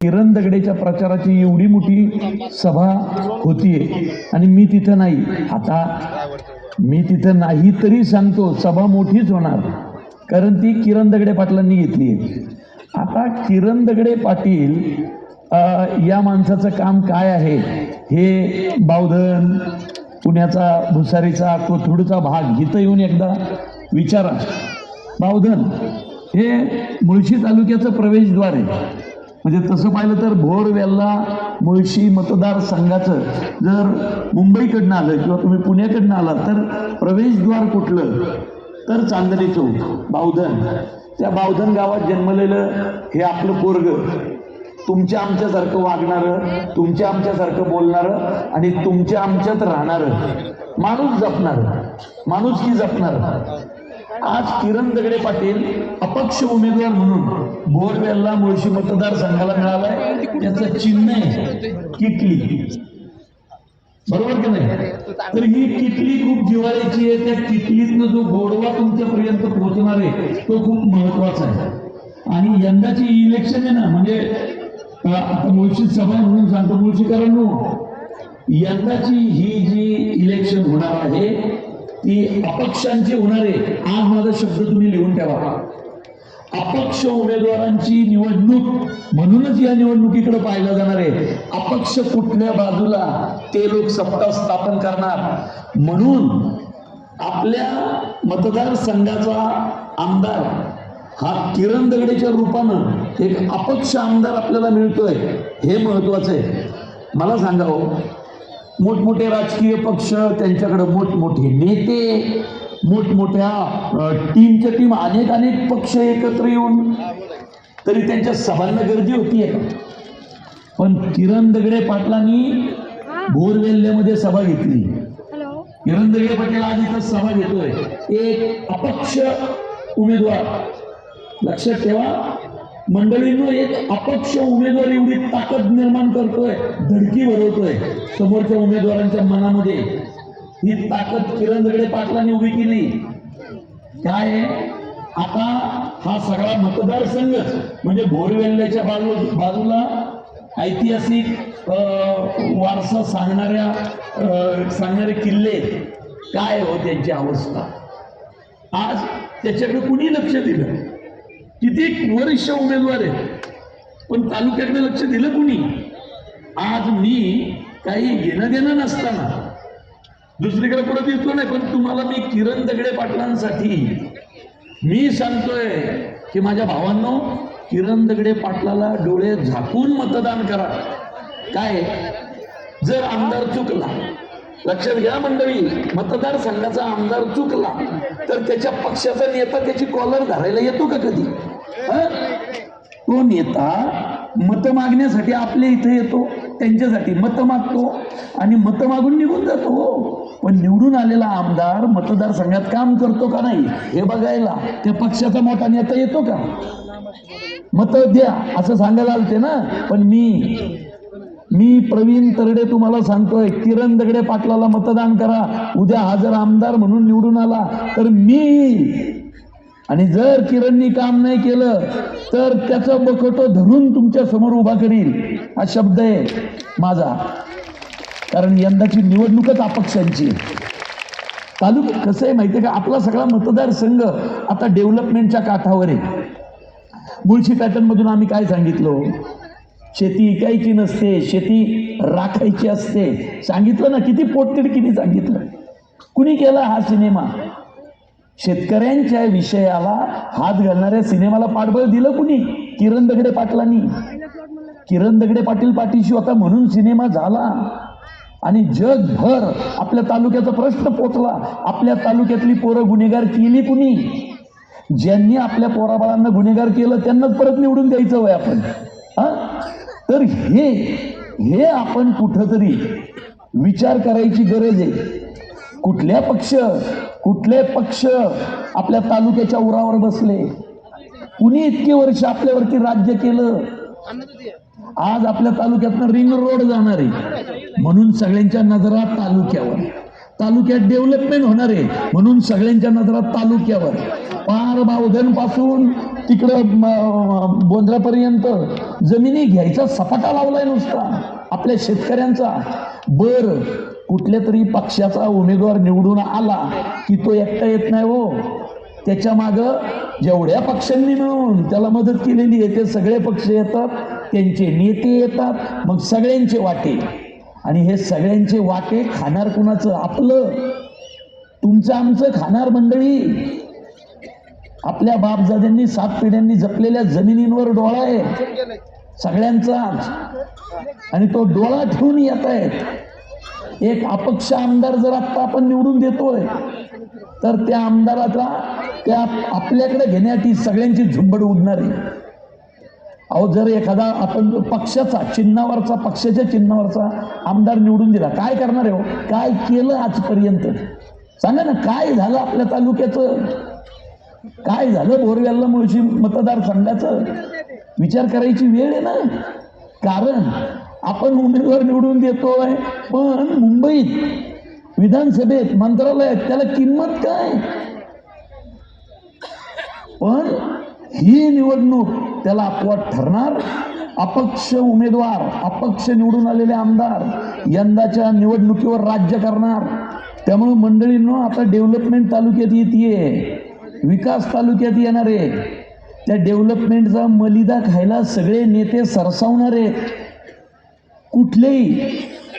किरण दगडेच्या प्रचाराची एवढी मोठी सभा होतीये. आणि मी तिथं नाही. आता मी तिथं नाही तरी सांगतो सभा मोठीच होणार. कारण ती किरण दगडे पाटलांनी घेतली आता किरण दगडे पाटील या माणसाचं काम काय आहे? हे बावधन पुण्याचा भुसारीचा कोथरूडचा भाग इथं येऊन एकदा विचारा. बावधन हे मुळशी तालुक्याचं प्रवेशद्वार आहे. म्हणजे तसं पाहिलं तर भोर वेल्ला मुळशी मतदारसंघाचं जर मुंबईकडनं आलं किंवा तुम्ही पुण्याकडनं आला तर प्रवेशद्वार कुठलं? तर चांदणी चौक बावधन. त्या बावधन गावात जन्मलेलं हे आपलं पोरग. तुमच्या आमच्यासारखं वागणारं तुमच्या आमच्यासारखं बोलणारं आणि तुमच्या आमच्यात राहणारं. माणूस जपणार. माणूस की जपणार? आज किरण दगडे पाटील अपक्ष उमेदवार म्हणून बोरवेल्ला मुळशी मतदारसंघाला मिळालाय. त्याचं चिन्ह आहे किटली. बरोबर की नाही? तर ही किटली खूप जिवाळ्याची आहे. त्या किटलीतनं जो गोडवा तुमच्यापर्यंत पोहोचणार आहे तो खूप महत्त्वाचा आहे. आणि यंदाची इलेक्शन आहे ना म्हणजे आता मुळशी सभा म्हणून सांगतो मुळशीकरांनो यंदाची ही जी इलेक्शन होणार आहे ती अपक्षांची होणारे आज माझा शब्द तुम्ही लिहून ठेवा. अपक्ष उमेदवारांची निवडणूक म्हणूनच या निवडणुकीकडे पाहिलं जाणार आहे. अपक्ष कुठल्या बाजूला ते लोक सत्ता स्थापन करणार? म्हणून आपल्या मतदारसंघाचा आमदार हा किरण दगडेच्या रूपानं एक अपक्ष आमदार आपल्याला मिळतोय. हे महत्वाचं आहे. मला सांगावं हो, मोठमोठे राजकीय पक्ष त्यांच्याकडे मोठमोठे नेते मोठमोठ्या टीमच्या टीम अनेक अनेक पक्ष एकत्र येऊन तरी त्यांच्या सभांना गर्दी होतीये पण किरण दगडे पाटलांनी भोरवेल्ल्यामध्ये सभा घेतली. किरण दगडे पाटील आज इथं सभा घेतोय. एक अपक्ष उमेदवार. लक्षात ठेवा. मंडळींनो एक अपक्ष उमेदवार एवढी ताकद निर्माण करतोय धडकी भरवतोय समोरच्या उमेदवारांच्या मनामध्ये ही ताकद किरण दगडे पाटलांनी उभी केली काय आहे? आता हा सगळा मतदारसंघ म्हणजे भोरवेल्ल्याच्या बाजू बाजूला ऐतिहासिक अं, वारसा सांगणाऱ्या अं, सांगणारे किल्ले आहेत. काय हो त्यांची अवस्था आज त्याच्याकडे कुणी लक्ष दिलं किती वर्ष उमेदवार आहेत? पण तालुक्याकडे लक्ष दिलं कुणी? आज मी काही घेणं देणं नसताना. दुसरीकडे परत येतो नाही पण तुम्हाला मी किरण दगडे पाटलांसाठी मी सांगतोय की माझ्या भावांनो किरण दगडे पाटलाला डोळे झाकून मतदान करा. काय? जर आमदार चुकला लक्षात घ्या मंडळी मतदारसंघाचा आमदार चुकला तर त्याच्या पक्षाचा नेता त्याची कॉलर धरायला येतो का कधी? तो नेता मत मागण्यासाठी आपल्या इथे येतो त्यांच्यासाठी मत मागतो आणि मत मागून निघून जातो. पण निवडून आलेला आमदार मतदारसंघात काम करतो का नाही हे बघायला त्या पक्षाचा मोठा नेता येतो का? मत द्या असं सांगायला आलते ना. पण मी मी प्रवीण तरडे तुम्हाला सांगतोय किरण दगडे पाटलाला मतदान करा. उद्या हा जर आमदार म्हणून निवडून आला तर मी आणि जर किरणनी काम नाही केलं तर त्याचं बकटो धरून तुमच्यासमोर उभा करील. हा शब्द आहे माझा. कारण यंदाची निवडणूकच अपक्षांची आहे. तालुका कसं आहे माहिती आहे का? आपला सगळा मतदारसंघ आता डेव्हलपमेंटच्या काठावर आहे. मुळशी पॅटर्नमधून आम्ही काय सांगितलो? शेती इकायची नसते शेती राखायची असते. सांगितलं ना किती पोटतिडकीने सांगितलं. कुणी केला हा सिनेमा? शेतकऱ्यांच्या विषयाला हात घालणाऱ्या सिनेमाला पाठबळ दिलं कुणी? किरण दगडे पाटलांनी. किरण दगडे पाटील पाठीशी होता म्हणून सिनेमा झाला. आणि जगभर आपल्या तालुक्याचा प्रश्न पोचला. आपल्या तालुक्यातली पोरं गुन्हेगार केली कुणी? ज्यांनी आपल्या पोराबाळांना गुन्हेगार केलं त्यांनाच परत निवडून द्यायचं वय आपण. हा? तर हे हे आपण कुठंतरी विचार करायची गरज आहे. कुठल्या पक्ष कुठले पक्ष आपल्या तालुक्याच्या उरावर बसले? कुणी इतकी वर्ष आपल्यावरती राज्य केलं? आज आपल्या तालुक्यातनं रिंग रोड जाणार आहे. म्हणून सगळ्यांच्या नजरा तालुक्यावर. तालुक्यात डेव्हलपमेंट होणार आहे. म्हणून सगळ्यांच्या नजरा तालुक्यावर. पार बावधनपासून तिकडं बोंद्रापर्यंत जमिनी घ्यायचा सपाटा लावलाय नुसता. आपल्या शेतकऱ्यांचा. बर कुठल्या तरी पक्षाचा उमेदवार निवडून आला की तो एकटा येत नाही हो. त्याच्या माग जेवढ्या पक्षांनी मिळून त्याला मदत केलेली आहे ते सगळे पक्ष येतात त्यांचे नेते येतात मग सगळ्यांचे वाटे. आणि हे सगळ्यांचे वाटे खाणार कुणाचं? आपलं. तुमचं आमचं खाणार मंडळी. आपल्या बापजाद्यांनी सात पिढ्यांनी जपलेल्या जमिनींवर डोळा आहे. सगळ्यांचाच आणि तो डोळा ठेवून येत आहेत. एक अपक्ष आमदार जर आत्ता आपण निवडून देतोय तर त्या आमदाराचा त्या आपल्याकडे घेण्यासाठी सगळ्यांची झुंबड उडणार आहे. अहो जर एखादा आपण पक्षाचा चिन्हावरचा पक्षाच्या चिन्हावरचा आमदार निवडून दिला काय करणार आहे हो? काय केलं आजपर्यंत? सांगा ना काय झालं आपल्या तालुक्याचं? काय झालं बोरवेल्ला मुळशी मतदारसंघाचं? विचार करायची वेळ आहे ना? कारण आपण उमेदवार निवडून देतोय. पण मुंबईत विधानसभेत मंत्रालयात त्याला किंमत काय? पण ही निवडणूक त्याला अपवाद ठरणार. अपक्ष उमेदवार अपक्ष निवडून आलेले आमदार यंदाच्या निवडणुकीवर राज्य करणार. त्यामुळे मंडळींनो आता डेव्हलपमेंट तालुक्यात येते विकास तालुक्यात येणार. आहे त्या डेव्हलपमेंटचा मलिदा खायला सगळे नेते सरसावणार. आहेत कुठलेही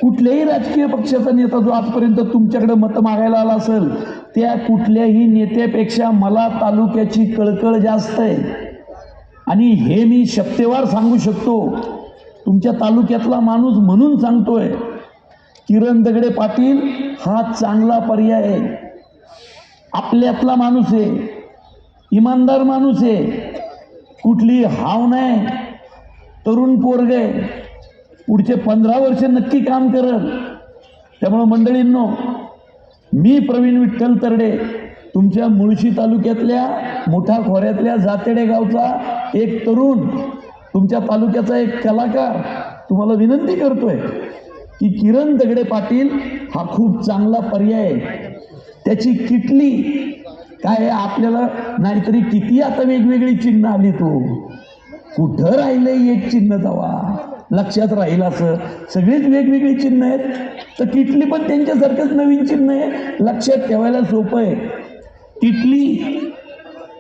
कुठल्याही राजकीय पक्षाचा नेता जो आजपर्यंत तुमच्याकडे मतं मागायला आला असेल त्या कुठल्याही नेत्यापेक्षा मला तालुक्याची कळकळ जास्त आहे. आणि हे मी शक्तेवार सांगू शकतो तुमच्या तालुक्यातला माणूस म्हणून सांगतोय किरण दगडे पाटील हा चांगला पर्याय आहे. आपल्यातला माणूस आहे इमानदार माणूस आहे कुठली हाव नाही तरुण पोरग आहे पुढचे पंधरा वर्ष नक्की काम करल. त्यामुळं मंडळींनो मी प्रवीण विठ्ठल तरडे तुमच्या मुळशी तालुक्यातल्या मोठा खोऱ्यातल्या जातेडे गावचा एक तरुण तुमच्या तालुक्याचा एक कलाकार तुम्हाला विनंती करतोय की किरण दगडे पाटील हा खूप चांगला पर्याय आहे. त्याची किटली काय आपल्याला नाहीतरी किती आता वेगवेगळी चिन्ह आली तो. कुठं राहिलंय एक चिन्ह जावा लक्षात राहील असं. सगळीच वेगवेगळी चिन्ह आहेत. तर तिथली पण त्यांच्यासारखंच नवीन चिन्ह आहे. लक्षात ठेवायला सोपं आहे. तिथली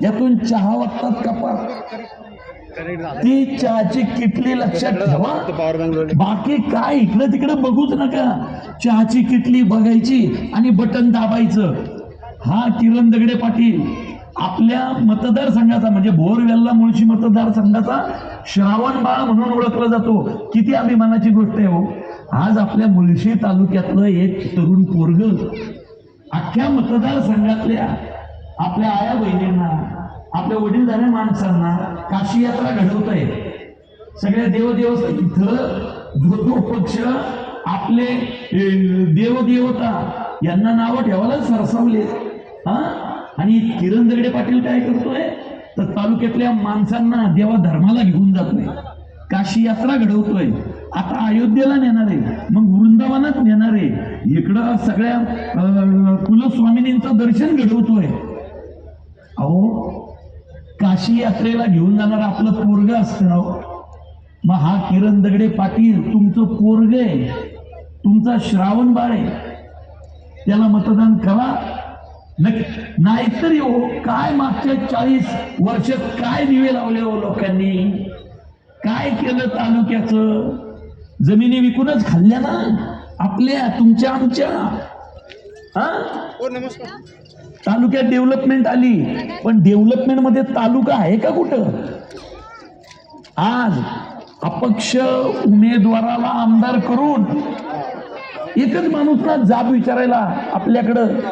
यातून चहा वाटतात कपा ती चहाची किटली लक्षात ठेवा. बाकी काय इकडं तिकडं बघूच नका. चहाची किटली बघायची आणि बटन दाबायचं. हा किरण दगडे पाटील. आपल्या मतदारसंघाचा म्हणजे भोरवेल्ला मुळशी मतदारसंघाचा श्रावण बाळ म्हणून ओळखला जातो. किती अभिमानाची गोष्ट आहे हो. आज आपल्या मुळशी तालुक्यातलं एक तरुण पोरग अख्ख्या मतदारसंघातल्या आपल्या आया बहिणींना आपल्या वडीलधाऱ्या माणसांना काशी यात्रा घडवत आहे सगळ्या देवदेव इथं जो तो पक्ष आपले देवदेवता यांना नावं ठेवायला सरसावले. हा? आणि किरण दगडे पाटील काय करतोय? तर तालुक्यातल्या माणसांना देवा धर्माला घेऊन जातोय काशी यात्रा घडवतोय. आता अयोध्येला नेणार आहे मग वृंदावनात नेणार आहे इकडं सगळ्या कुलस्वामिनींचं दर्शन घडवतोय. अहो काशी यात्रेला घेऊन जाणार आपलं पोरग असतं ना मग हा किरण दगडे पाटील तुमचं पोरग आहे. तुमचा श्रावण बाळ आहे. त्याला मतदान करा. नाहीतरी हो काय मागच्या चाळीस वर्षात काय दिवे लावले हो लोकांनी? काय केलं तालुक्याचं? जमिनी विकूनच खाल्ल्या ना? आपल्या तुमच्या आमच्या. हा? तालुक्यात डेव्हलपमेंट आली पण डेव्हलपमेंटमध्ये तालुका आहे का कुठं? आज अपक्ष उमेदवाराला आमदार करून एकच माणूस ना जाब विचारायला आपल्याकडं हा?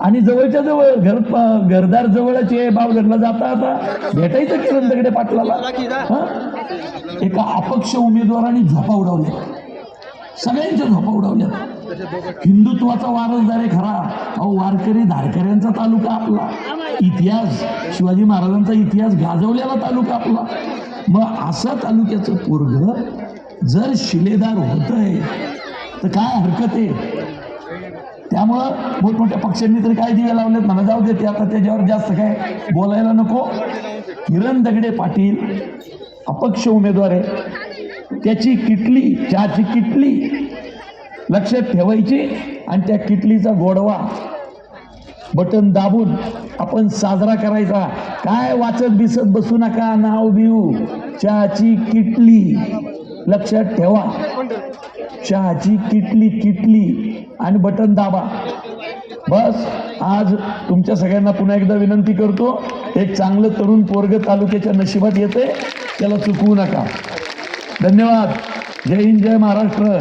आणि जवळच्या जवळ घर घरदार जवळचे बावगडला जाता आता? भेटायचं किरण दगडे पाटलाला? एका अपक्ष उमेदवाराने झोपा उडवल्या. सगळ्यांच्या झोपा उडवल्या. हिंदुत्वाचा वारसदार आहे खरा. अहो वारकरी धारकऱ्यांचा तालुका आपला. इतिहास शिवाजी महाराजांचा इतिहास गाजवलेला तालुका आपला. मग असा तालुक्याचं पोरग जर शिलेदार होत आहे तर काय हरकत आहे? त्यामुळं मोठमोठ्या पक्षांनी तरी काय दिवे लावलेत मला जाऊ दे ते आता त्याच्यावर जास्त काय बोलायला नको. किरण दगडे पाटील अपक्ष उमेदवार आहे त्याची किटली चहाची किटली लक्षात ठेवायची आणि त्या किटलीचा गोडवा बटन दाबून आपण साजरा करायचा. काय वाचत बिसत बसू नका नाव बिऊ. चहाची किटली लक्षात ठेवा. चहाची किटली किटली. आणि बटन दाबा. बस आज तुमच्या सगळ्यांना पुन्हा एकदा विनंती करतो एक चांगलं तरुण पोरग तालुक्याच्या नशिबात येते त्याला चुकवू नका. धन्यवाद. जय हिंद जय महाराष्ट्र.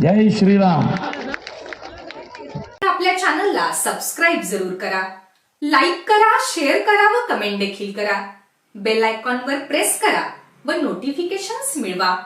जय श्रीराम. आपल्या चॅनलला सबस्क्राईब जरूर करा. लाईक करा शेअर करा व कमेंट देखील करा. बेल आयकॉनवर प्रेस करा व नोटिफिकेशन्स मिळवा.